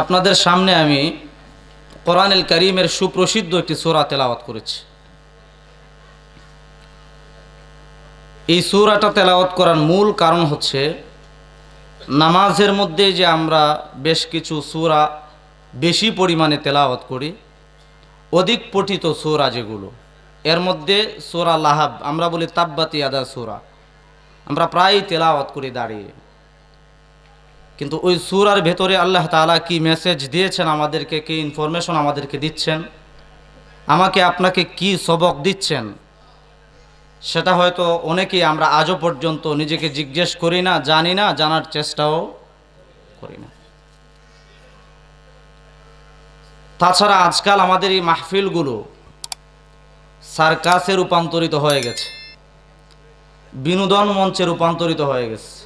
আপনাদের সামনে আমি কোরআনুল করিমের সুপ্রসিদ্ধ একটি সূরা তেলাওয়াত করেছি। এই সূরাটা তেলাওয়াত করার মূল কারণ হচ্ছে, নামাজের মধ্যে যে আমরা বেশ কিছু সূরা বেশি পরিমাণে তেলাওয়াত করি, অধিক পঠিত সূরা যেগুলো, এর মধ্যে সূরা লাহাব, আমরা বলি তাব্বাতি আদা সূরা, আমরা প্রায়ই তেলাওয়াত করি দাঁড়িয়ে। কিন্তু ওই সুরার ভেতরে আল্লাহ তালা কি মেসেজ দিয়েছেন আমাদেরকে, কি ইনফরমেশন আমাদেরকে দিচ্ছেন? আমাকে আপনাকে কি সবক দিচ্ছেন? সেটা হয়তো অনেকেই আমরা আজও পর্যন্ত নিজেকে জিজ্ঞেস করি না, জানি না, জানার চেষ্টাও করি না। তাছাড়া আজকাল আমাদের এই মাহফিলগুলো সার্কাসে রূপান্তরিত হয়ে গেছে। বিনোদন মঞ্চে রূপান্তরিত হয়ে গেছে।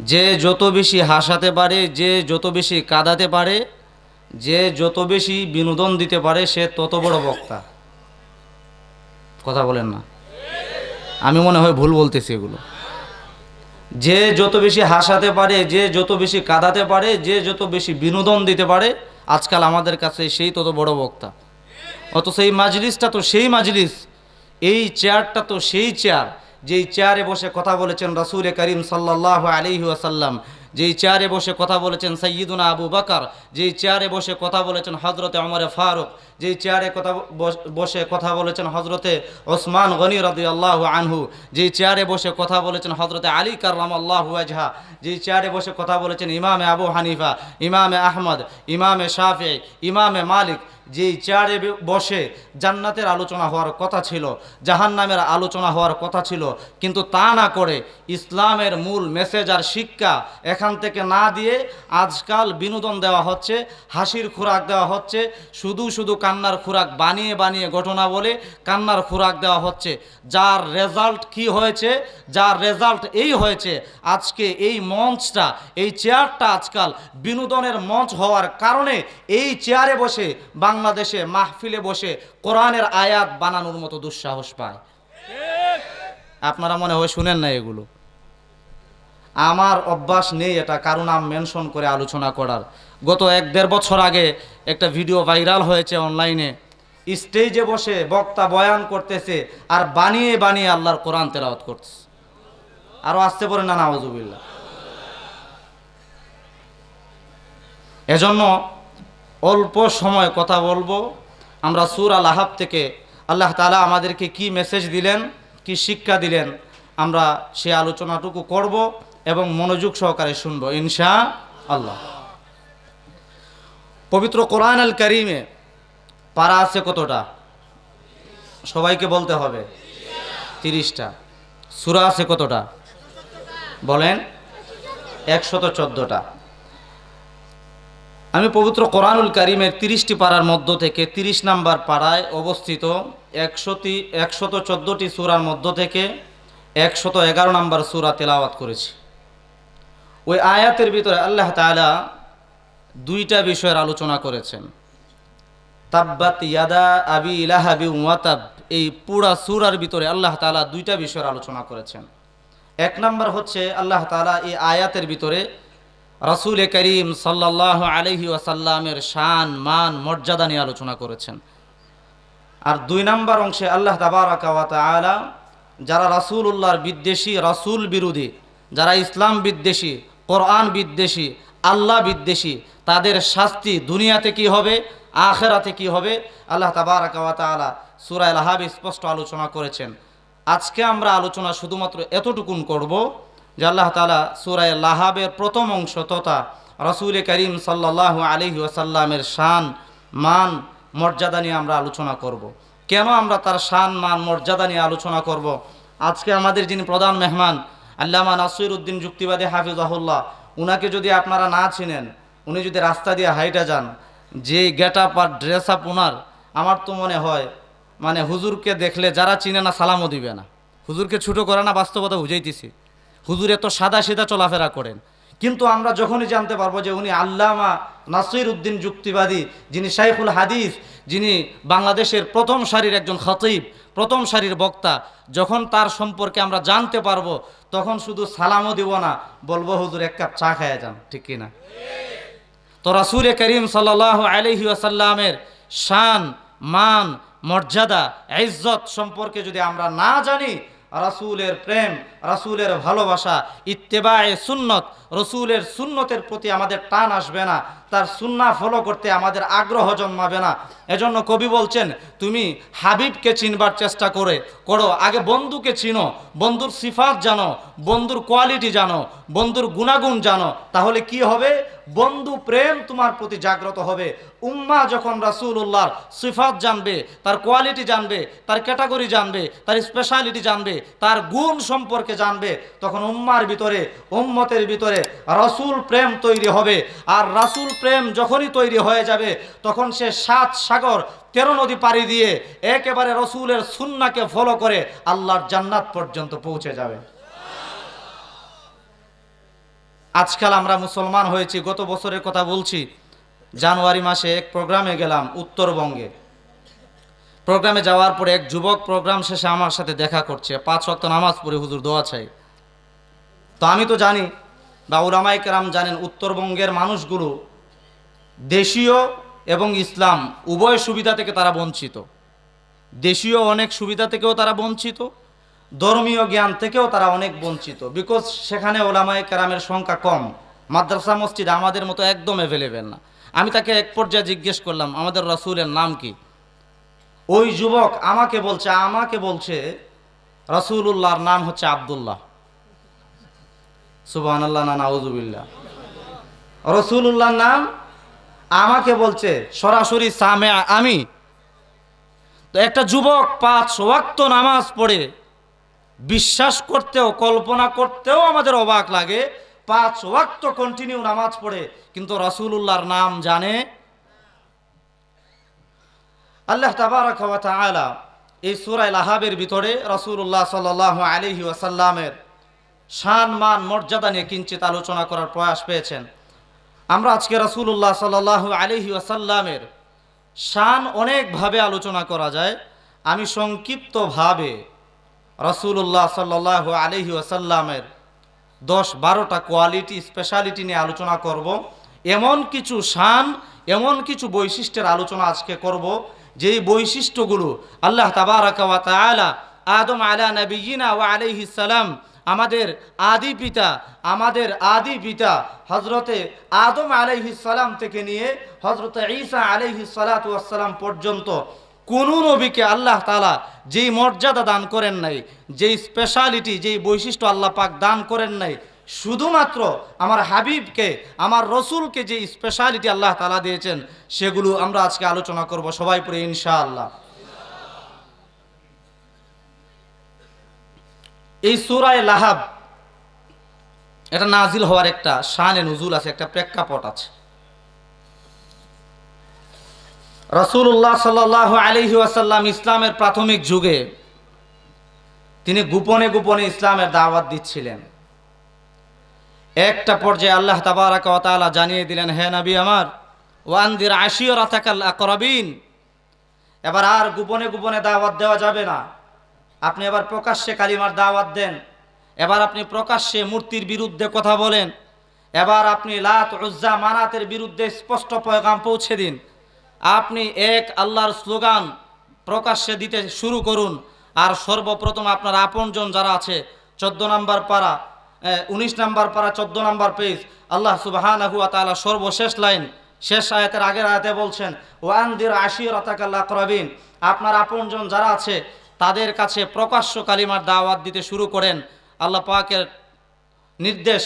যে যত বেশি হাসাতে পারে, যে যত বেশি কাঁদাতে পারে, যে যত বেশি বিনোদন দিতে পারে, সে তত বড় বক্তা। কথা বলেন না। আমি মনে হয় ভুল বলতেছি এগুলো। যে যত বেশি হাসাতে পারে, যে যত বেশি কাঁদাতে পারে, যে যত বেশি বিনোদন দিতে পারে, আজকাল আমাদের কাছে সেই তত বড় বক্তা। অত সেই মাজলিসটা তো সেই মাজলিস, এই চেয়ারটা তো সেই চেয়ার। যেই চেয়ারে বসে কথা বলেছেন রাসুল করিম সাল্লাহ আলিহি আসাল্লাম যেই চেয়ারে বসে কথা বলেছেন সৈয়দুনা আবু বাকার, যেই চেয়ারে বসে কথা বলেছেন হজরতে অমরে ফারুক, যেই চেয়ারে কথা বস- কথা বলেছেন হজরতে ওসমান গনি রদি আল্লাহ আনহু, যেই চেয়ারে বসে কথা বলেছেন হজরতে আলী কার্লাম আল্লাহ আজহা যেই চেয়ারে বসে কথা বলেছেন ইমামে আবু হানিফা, ইমামে আহমদ, ইমামে শাফি, ইমামে মালিক যেই চেয়ারে বসে জান্নাতের আলোচনা হওয়ার কথা ছিল, জাহান্নামের আলোচনা হওয়ার কথা ছিল, কিন্তু তা না করে ইসলামের মূল মেসেজ আর শিক্ষা এখান থেকে না দিয়ে আজকাল বিনোদন দেওয়া হচ্ছে, হাসির খোরাক দেওয়া হচ্ছে, শুধু শুধু কান্নার খোরাক বানিয়ে বানিয়ে ঘটনা বলে কান্নার খোরাক দেওয়া হচ্ছে। যার রেজাল্ট কি হয়েছে, যার রেজাল্ট এই হয়েছে, আজকে এই মঞ্চটা, এই চেয়ারটা আজকাল বিনোদনের মঞ্চ হওয়ার কারণে এই চেয়ারে বসে বাংলাদেশে মাহফিলে বসে কোরআনের আয়াত বানানোর মতো দুঃসাহস পায়। আপনারা মনে হয় শুনেন না এগুলো। আমার অভ্যাস নেই এটা কারও নাম মেনশন করে আলোচনা করার। গত এক দেড় বছর আগে একটা ভিডিও ভাইরাল হয়েছে অনলাইনে। স্টেজে বসে বক্তা বয়ান করতেছে আর বানিয়ে বানিয়ে আল্লাহর কোরআন তেলাওয়াত করতেছে। আরও আসতে পারে না নাওজুবিল্লা এজন্য অল্প সময় কথা বলব। আমরা সুর আল আহাব থেকে আল্লাহ তালা আমাদেরকে কি মেসেজ দিলেন, কি শিক্ষা দিলেন, আমরা সে আলোচনাটুকু করব এবং মনোযোগ সহকারে শুনব ইনশা আল্লাহ পবিত্র কোরআন আল করিমে পারা আছে কতটা? সবাইকে বলতে হবে। তিরিশটা। সুরা আছে কতটা? বলেন, একশত চোদ্দোটা। আমি পবিত্র কোরআনুল কারিমের তিরিশটি পাড়ার মধ্য থেকে তিরিশ নাম্বার পাড়ায় অবস্থিত একশোটি একশত চোদ্দোটি সুরার মধ্য থেকে একশত এগারো নাম্বার সুরা তেলাওয়াত করেছি। ওই আয়াতের ভিতরে আল্লাহ তাআলা দুইটা বিষয়ের আলোচনা করেছেন। তাব্বাত ইয়াদা আবি ইলাহাবি ওয়াতাব এই পুরা সুরার ভিতরে আল্লাহ তালা দুইটা বিষয়ের আলোচনা করেছেন। এক নাম্বার হচ্ছে আল্লাহ তালা এই আয়াতের ভিতরে রাসূল করিম সাল্লাহ আলহি ওয়াসাল্লামের শান, মান, মর্যাদা নিয়ে আলোচনা করেছেন। আর দুই নাম্বার অংশে আল্লাহ তাবারাকা ওয়া তাআলা যারা রাসূলুল্লাহর বিদ্বেষী, রাসূল বিরোধী, যারা ইসলাম বিদ্বেষী, কোরআন বিদ্বেষী, আল্লাহ বিদ্বেষী, তাদের শাস্তি দুনিয়াতে কি হবে, আখেরাতে কি হবে, আল্লাহ তাবারাকা ওয়া তাআলা সূরা আল স্পষ্ট আলোচনা করেছেন। আজকে আমরা আলোচনা শুধুমাত্র এতটুকুন করব যে আল্লাহ তাআলা সূরা লাহাবের প্রথম অংশ তথা রাসূল করিম সাল্লাল্লাহু আলাইহি ওয়াসাল্লামের শান, মান, মর্যাদা নিয়ে আমরা আলোচনা করব। কেন আমরা তার শান, মান, মর্যাদা নিয়ে আলোচনা করব। আজকে আমাদের যিনি প্রধান মেহমান, আল্লামা নাসির উদ্দিন যুক্তিবাদী হাফিজাহুল্লাহ, উনাকে যদি আপনারা না চিনেন, উনি যদি রাস্তা দিয়ে হাইটা যান যে গেট আপ আর ড্রেস আপ ওনার আমার তো মনে হয় মানে হুজুরকে দেখলে যারা চিনে না সালামও দিবে না হুজুরকে ছুটো করে না বাস্তবতা বুঝাইতেছি হুজুর এত সাদা সিধা চলাফেরা করেন। কিন্তু আমরা যখনই জানতে পারব যে উনি আল্লামা নাসির উদ্দিন যুক্তিবাদী, যিনি শাইখুল হাদিস, যিনি বাংলাদেশের প্রথম সারির একজন খতিব, প্রথম সারির বক্তা, যখন তার সম্পর্কে আমরা জানতে পারব, তখন শুধু সালামও দিব না, বলব, হুজুর, এক কাপ চা খাইয়া যান। ঠিক কিনা তো রাসুল করিম সাল্লাহ আলহি আসাল্লামের শান, মান, মর্যাদা, ইজ্জত সম্পর্কে যদি আমরা না জানি রাসূলের প্রেম রাসুলের ভালোবাসা ইত্তেবায়ে সুন্নত রসুলের সুন্নতের প্রতি আমাদের টান আসবে না। তার সুন্না ফলো করতে আমাদের আগ্রহ জন্মাবে না। এজন্য কবি বলছেন, তুমি হাবিবকে চিনবার চেষ্টা করে করো। আগে বন্ধুকে চিনো, বন্ধুর সিফাত জানো, বন্ধুর কোয়ালিটি জানো, বন্ধুর গুণাগুণ জানো। তাহলে কি হবে? বন্ধু প্রেম তোমার প্রতি জাগ্রত হবে। উম্মা যখন রাসূলুল্লাহর সিফাত জানবে, তার কোয়ালিটি জানবে, তার ক্যাটাগরি জানবে, তার স্পেশালিটি জানবে, তার গুণ সম্পর্কে জানবে, তখন উম্মার ভিতরে, উম্মতের ভিতরে রাসুল প্রেম তৈরি হবে। আর রাসূল প্রেম যখনই তৈরি হয়ে যাবে, তখন সে সাত সাগর তেরো নদী পাড়ি দিয়ে একেবারে রসুলের সুন্নাকে ফলো করে আল্লাহর জান্নাত পর্যন্ত পৌঁছে যাবে। আজকাল আমরা মুসলমান হয়েছি, গত বছরের কথা বলছি, জানুয়ারি মাসে এক প্রোগ্রামে গেলাম উত্তরবঙ্গে। প্রোগ্রামে যাওয়ার পরে এক যুবক প্রোগ্রাম শেষে আমার সাথে দেখা করছে, পাঁচ ওয়াক্ত নামাজ পড়ে হুজুর দোয়া চাই। তো আমি তো জানি, বা উলামাই কেরাম জানেন, উত্তরবঙ্গের মানুষগুলো দেশীয় এবং ইসলাম উভয় সুবিধা থেকে তারা বঞ্চিত। দেশীয় অনেক সুবিধা থেকেও তারা বঞ্চিত, ধর্মীয় জ্ঞান থেকেও তারা অনেক বঞ্চিত। বিকজ সেখানে ওলামায় কেরামের সংখ্যা কম, মাদ্রাসা, মসজিদ আমাদের মতো একদম অ্যাভেলেবেল না। আমি তাকে এক পর্যায়ে জিজ্ঞেস করলাম, আমাদের রসুলের নাম কি? ওই যুবক আমাকে বলছে আমাকে বলছে রসুল্লাহর নাম হচ্ছে আবদুল্লাহ। সুবাহ আল্লাহ না নাউজুবিল্লাহ রসুল্লাহর নাম আমাকে বলছে, সরাসরি সামে আমি। তো একটা যুবক পাঁচ ওয়াক্ত নামাজ পড়ে, বিশ্বাস করতেও, কল্পনা করতেও আমাদের অবাক লাগে। পাঁচ ওয়াক্ত কন্টিনিউ নামাজ পড়ে, কিন্তু রসুল্লাহর নাম জানে। আল্লাহ তাবারক ওয়া তাআলা এই সূরা লাহাবের ভিতরে রাসূলুল্লাহ সাল্লাল্লাহু আলাইহি ওয়াসাল্লামের মান মর্যাদা নিয়ে কিঞ্চিত আলোচনা করার প্রয়াস পেয়েছেন। আমরা আজকে রাসূলুল্লাহ সাল্লাল্লাহু আলাইহি ওয়াসাল্লামের শান অনেকভাবে আলোচনা করা যায়। আমি সংক্ষিপ্তভাবে রাসূলুল্লাহ সাল্লাল্লাহু আলাইহি ওয়াসাল্লামের দশ বারোটা কোয়ালিটি স্পেশালিটি নিয়ে আলোচনা করব। এমন কিছু শান, এমন কিছু বৈশিষ্ট্যের আলোচনা আজকে করব, যেই বৈশিষ্ট্যগুলো আল্লাহ তাবারাকা আদম আলা নবিয়িনা ওয়া আলাইহিস সালাম আমাদের আদি পিতা, আমাদের আদি পিতা হজরতে আদম আলাইহিস সালাম থেকে নিয়ে হজরতে ঈসা আলাইহিস সালাতু ওয়াসসালাম পর্যন্ত কোন নবীকে আল্লাহ তালা যেই মর্যাদা দান করেন নাই, যেই স্পেশালিটি যেই বৈশিষ্ট্য আল্লাহ পাক দান করেন নাই, শুধুমাত্র আমার হাবিবকে, আমার রসুলকে যে স্পেশালিটি আল্লাহ তালা দিয়েছেন, সেগুলো আমরা আজকে আলোচনা করব সবাই পরে ইনশাআল্লাহ। এই সুরায় লাহাব, এটা নাজিল হওয়ার একটা শানে নজুল আছে, একটা প্রেক্ষাপট আছে। রসুল্লাহ সাল আলহি আসাল্লাম ইসলামের প্রাথমিক যুগে তিনি গোপনে গোপনে ইসলামের দাওয়াত দিচ্ছিলেন। একটা পর্যায়ে আল্লাহ তাবারাক তাআলা জানিয়ে দিলেন, হে নবী আমার ওয়ানদির আশিয়রাতাকাল আকরাবিন। এবার আর গোপনে গোপনে দাওয়াত দেওয়া যাবে না। আপনি এবার প্রকাশ্যে কালিমার দাওয়াত দেন, এবার আপনি প্রকাশ্যে মূর্তির বিরুদ্ধে কথা বলেন, এবার আপনি লাত উজ্জা মানাতের বিরুদ্ধে স্পষ্ট পয়গাম পৌঁছে দিন। আপনি এক আল্লাহর স্লোগান প্রকাশ্যে দিতে শুরু করুন, আর সর্বপ্রথম আপনার আপনজন যারা আছে, চোদ্দ নম্বর পাড়া উনিশ নম্বর পাড়া চোদ্দ নম্বর পেজ, আল্লাহ সুবাহানাহু তাআলা সর্বশেষ লাইন, শেষ আয়াতের আগের আয়াতে বলছেন ওয়ানদির আশির আতাকাল্লাহ করবিন আপনার আপনজন যারা আছে তাদের কাছে প্রকাশ্য কালিমার দাওয়াত দিতে শুরু করেন। আল্লাহ পাকের নির্দেশ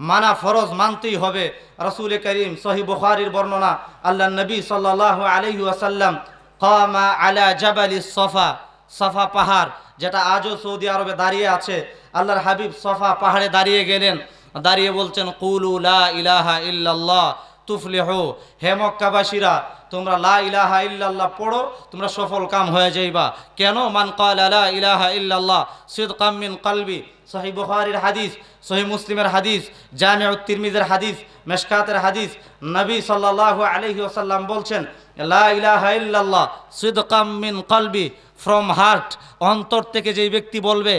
মানা ফরজ মানতেই হবে। রসুল করিম সহি বুখারির বর্ণনা, আল্লাহ নবী সাল্লাহ আলহি আসাল্লাম কামা আলা জাবালি সফা সফা পাহাড়, যেটা আজও সৌদি আরবে দাঁড়িয়ে আছে। আল্লাহর হাবিব সফা পাহাড়ে দাঁড়িয়ে গেলেন। দাঁড়িয়ে বলছেন, কুলু লা ইলাহা ইল্লাল্লাহ তুফলিহু। হে মক্কাবাসীরা, তোমরা লা ইলাহা ইল্লাল্লাহ পড়ো, তোমরা সফল কাম হয়ে যাইবা। কেন? মান কাল লা ইলাহা ইল্লাল্লাহ সিদকাম মিন কলবি সহি বুখারীর হাদিস সহি মুসলিমের হাদিস জামিউ তিরমিজের হাদিস, মেশকাতের হাদিস। নবী সাল্লাল্লাহু আলাইহি ওয়াসাল্লাম বলছেন, লা ইলাহা ইল্লাল্লাহ সিদকাম মিন কলবি ফ্রম হার্ট অন্তর থেকে যেই ব্যক্তি বলবে,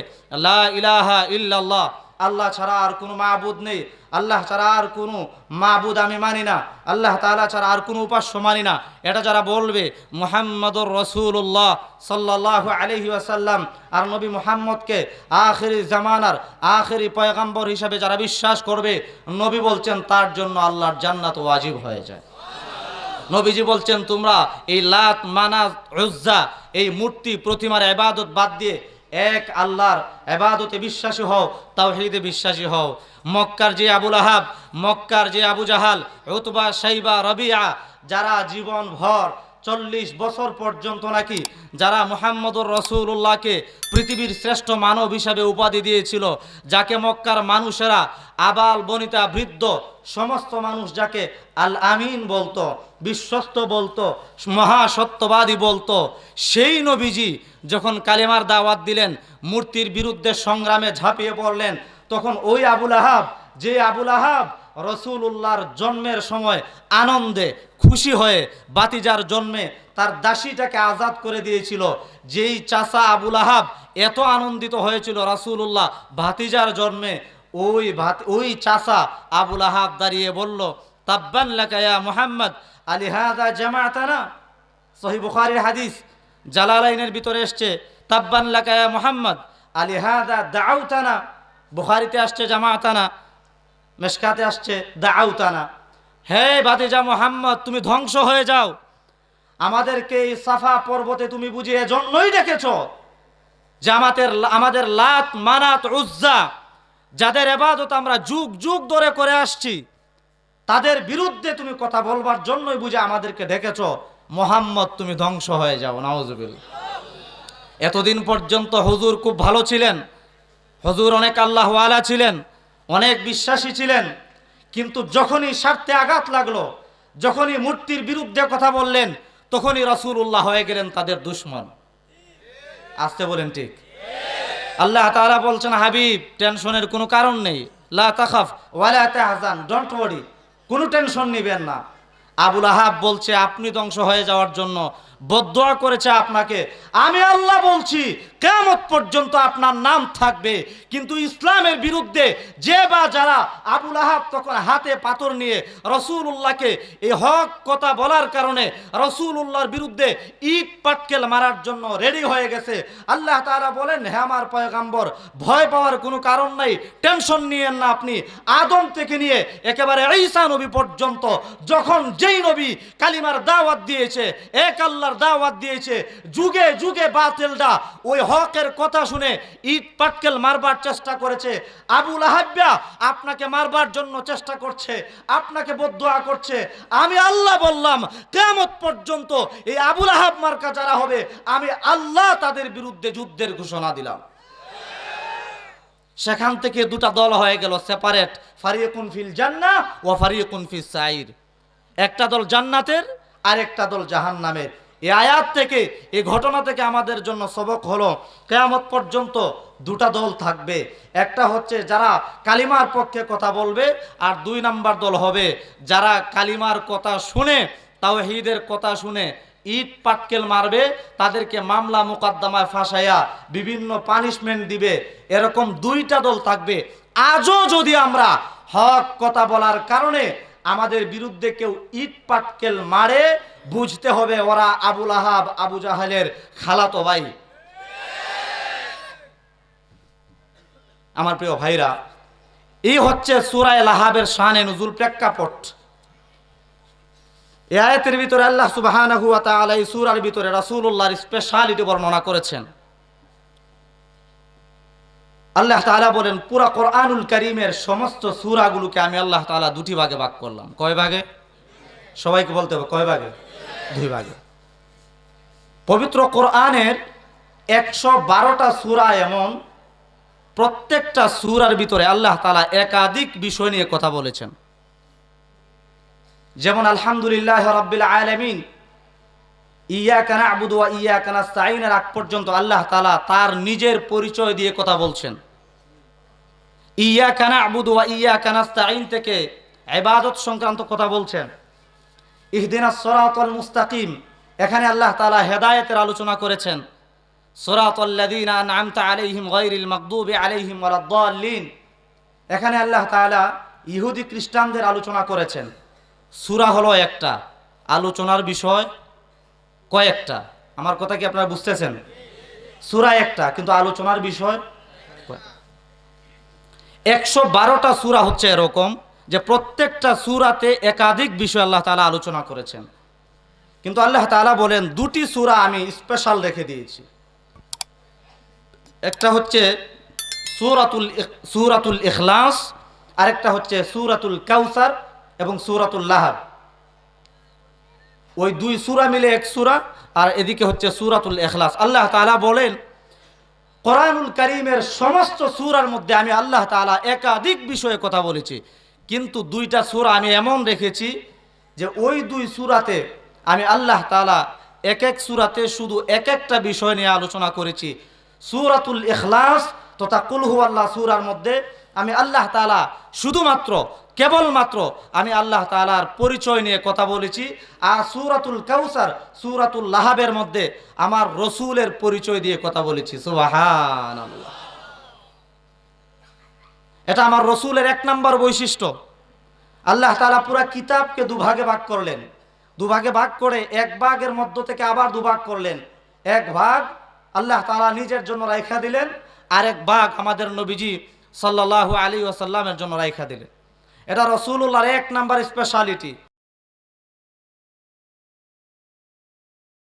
লা ইলাহা ইল্লাল্লাহ আল্লাহ ছাড়া আর কোনো মাবুদ নেই। আল্লাহ ছাড়া আর কোনো মাবুদ আমি মানি না। আল্লাহ তাআলা ছাড়া আর কোনো উপাস্য মানি না। এটা যারা বলবে, মুহাম্মদুর রসুল্লাহ সাল্লাহ আলহি আসাল্লাম আর নবী মুহাম্মদকে আখেরি জামানার আখেরি পয়গাম্বর হিসাবে যারা বিশ্বাস করবে, নবী বলছেন তার জন্য আল্লাহর জান্নাত ওয়াজিব হয়ে যায়। নবীজি বলছেন, তোমরা এই লাত মানা উজ্জা, এই মূর্তি, প্রতিমার এবাদত বাদ দিয়ে এক আল্লাহর এবাদতে বিশ্বাসী হও, তাওহীদে বিশ্বাসী হও। মক্কার যে আবুল আহাব, মক্কার যে আবু জাহাল রতুবা সাইবা, রবিয়া, যারা জীবন ভর চল্লিশ বছর পর্যন্ত নাকি যারা মোহাম্মদুর রসুল্লাহকে পৃথিবীর শ্রেষ্ঠ মানব হিসাবে উপাধি দিয়েছিল, যাকে মক্কার মানুষেরা আবাল বনিতা বৃদ্ধ সমস্ত মানুষ যাকে আল আমিন বলতো, বিশ্বস্ত বলতো, মহাসত্যবাদী বলতো, সেই নবীজি যখন কালেমার দাওয়াত দিলেন, মূর্তির বিরুদ্ধে সংগ্রামে ঝাঁপিয়ে পড়লেন, তখন ওই আবুল আহাব, যে আবুল আহাব রসুল্লাহর জন্মের সময় আনন্দে খুশি হয়ে বাতিজার জন্মে তার দাসীটাকে আজাদ করে দিয়েছিল। যেই চাচা আবুল আহাব এত আনন্দিত হয়েছিল রাসূলুল্লাহ ভাতিজার জন্মে, ওই ভাত ওই চাচা আবুল আহাব দাঁড়িয়ে বলল, তাব্বান লাকায়া মোহাম্মদ, আলী হাদা জামাতানা? সহি বুখারীর হাদিস জালালাইনের ভিতরে এসছে, তাব্বান লাকায়া মোহাম্মদ, আলী হাদা দাউতানা? বুখারিতে আসছে, জামাতানা। মেশকাতে আসছে দাউতানা হে বাতিজা মোহাম্মদ, তুমি ধ্বংস হয়ে যাও। আমাদেরকে এই সাফা পর্বতে তুমি বুঝি এজন্যই ডেকেছ যে আমাদের আমাদের লাত, মানাত, উজ্জা, যাদের এবাদত আমরা যুগ যুগ ধরে করে আসছি, তাদের বিরুদ্ধে তুমি কথা বলবার জন্যই বুঝে আমাদেরকে ডেকেছ মোহাম্মদ, তুমি ধ্বংস হয়ে যাও নাওজুবিল এতদিন পর্যন্ত হুজুর খুব ভালো ছিলেন। হুজুর অনেক আল্লাহওয়ালা ছিলেন। অনেক বিশ্বাসী ছিলেন, কিন্তু যখনই স্বার্থে আঘাত লাগল, যখনই মূর্তির বিরুদ্ধে কথা বললেন, তখনই রসুল্লাহ হয়ে গেলেন তাদের দুশ্মন। আসতে বলেন ঠিক? আল্লাহ তাআলা বলছেন, হাবিব, টেনশনের কোনো কারণ নেই। লা তাখাফ কোনো টেনশন নেবেন না। আবুল আহাব বলছে, আপনি ধ্বংস হয়ে যাওয়ার জন্য বদোয়া করেছে আপনাকে। আমি আল্লাহ বলছি কেমত পর্যন্ত আপনার নাম থাকবে। কিন্তু ইসলামের বিরুদ্ধে যে বা যারা আবুল আহাব তখন হাতে পাথর নিয়ে রসুল্লাহকে এই হক কথা বলার কারণে রসুল্লাহর বিরুদ্ধে ইট পাটকেল মারার জন্য রেডি হয়ে গেছে। আল্লাহ তাআলা বলেন হ্যাঁ আমার পয়গাম্বর, ভয় পাওয়ার কোনো কারণ নাই। টেনশন নিয়েন না আপনি। আদম থেকে নিয়ে একেবারে ঈসা নবী পর্যন্ত যখন যেই নবী কালিমার দাওয়াত দিয়েছে, এক আল্লাহর দাওয়াত দিয়েছে, যুগে যুগে বাতিলটা ওই হকের কথা শুনে ইট পাটকেল মারবার চেষ্টা করেছে। আবুল আহাব্বা আপনাকে মারবার জন্য চেষ্টা করছে, আপনাকে বদুয়া করছে। আমি আল্লাহ বললাম কেমত পর্যন্ত এই আবুল আহাব মার্কা যারা হবে, আমি আল্লাহ তাদের বিরুদ্ধে যুদ্ধের ঘোষণা দিলাম। সেখান থেকে দুটা দল হয়ে গেল সেপারেট ফারিয়কুন ফিল জান্না ও ফারিয়কুন ফিল সাইর। একটা দল জান্নাতের আর একটা দল জাহান্নামের। এই আয়াত থেকে এই ঘটনা থেকে আমাদের জন্য সবক হলো, কেয়ামত পর্যন্ত দুটা দল থাকবে। একটা হচ্ছে যারা কালিমার পক্ষে কথা বলবে, আর দুই নাম্বার দল হবে যারা কালিমার কথা শুনে, তাওহীদের কথা শুনে ইট পাটকেল মারবে, তাদেরকে মামলা মোকদ্দমায় ফাঁসাইয়া বিভিন্ন পানিশমেন্ট দিবে। এরকম দুইটা দল থাকবে। আজও যদি আমরা হক কথা বলার কারণে আমাদের বিরুদ্ধে কেউ ইট পাটকেল মারে, বুঝতে হবে ওরা আবুল আহাব, আবু জাহালের খালাতো ভাই। আমার প্রিয় ভাইরা, এই হচ্ছে সুরায় লাহাবের শানে নজুল প্রেক্ষাপট। এই আয়াতের ভিতরে আল্লাহ এই সূরার ভিতরে রাসূলুল্লাহর স্পেশালিটি বর্ণনা করেছেন। আল্লাহ তাআলা বলেন, পুরা কোরআনুল কারীমের সমস্ত সূরাগুলোকে আমি আল্লাহ তাআলা দুটি ভাগে ভাগ করলাম। কয় ভাগে? সবাইকে বলতে হবে, কয় ভাগে? দুই ভাগে। পবিত্র কোরআনের একশো বারোটা সূরা এমন প্রত্যেকটা সুরার ভিতরে আল্লাহ তালা একাধিক বিষয় নিয়ে কথা বলেছেন। যেমন, আলহামদুলিল্লাহ রাব্বিল আলামিন ইয়া কানা আবুদু ইয়া কানা সাইনের আগ পর্যন্ত আল্লাহ তালা তার নিজের পরিচয় দিয়ে কথা বলছেন। ইয়া কানা আবুদু ইয়া কানা থেকে ইবাদত সংক্রান্ত কথা বলছেন। ইহদিনা সরাতল মুস্তাকিম, এখানে আল্লাহ তালা হেদায়েতের আলোচনা করেছেন। সরাতল্লাযীনা আনআমতা আলাইহিম গায়রিল মাগদুবি আলাইহিম ওয়ালাদ-দাল্লিন এখানে আল্লাহ তাআলা ইহুদি খ্রিস্টানদের আলোচনা করেছেন। সূরা হলো একটা। আলোচনার বিষয় কয়েকটা। আমার কথা কি আপনারা বুঝতেছেন? সূরা একটা, কিন্তু আলোচনার বিষয় একশো বারোটা সূরা হচ্ছে এরকম যে প্রত্যেকটা সুরাতে একাধিক বিষয় আল্লাহ তাআলা আলোচনা করেছেন। কিন্তু আল্লাহ তাআলা বলেন, দুটি সূরা আমি স্পেশাল রেখে দিয়েছি। একটা হচ্ছে সূরাতুল সূরাতুল ইখলাস, আরেকটা হচ্ছে সূরাতুল কাউসার এবং সূরাতুল লাহাব। ওই দুই সূরা মিলে এক সূরা, আর এদিকে হচ্ছে সুরাতুল ইখলাস। আল্লাহ তাআলা বলেন, কোরআনুল করিমের সমস্ত সূরার মধ্যে আমি আল্লাহ তাআলা একাধিক বিষয়ে কথা বলেছি, কিন্তু দুইটা সূরা আমি এমন রেখেছি যে ওই দুই সূরাতে আমি আল্লাহ তাআলা এক এক সূরাতে শুধু এক একটা বিষয় নিয়ে আলোচনা করেছি। সুরাতুল ইখলাস তথা কুলহু আল্লাহ সুরার মধ্যে আমি আল্লাহ তাআলা শুধুমাত্র, কেবলমাত্র আমি আল্লাহ তাআলার পরিচয় নিয়ে কথা বলেছি। আর সূরাতুল কাউসার, সূরাতুল লাহাবের মধ্যে আমার রসুলের পরিচয় দিয়ে কথা বলেছি। সুবহানাল্লাহ। এটা আমার রসুলের এক নম্বর বৈশিষ্ট্য। আল্লাহ তাআলা পুরা কিতাবকে দুভাগে ভাগ করলেন। দুভাগে ভাগ করে এক ভাগের মধ্য থেকে আবার দুভাগ করলেন। এক ভাগ আল্লাহ তাআলা নিজের জন্য রাইখা দিলেন আর এক ভাগ আমাদের নবীজি সাল্লাল্লাহু আলী ওয়াসাল্লামের জন্য রাইখা দিলেন এটা রসুল্লাহর এক নাম্বার স্পেশালিটি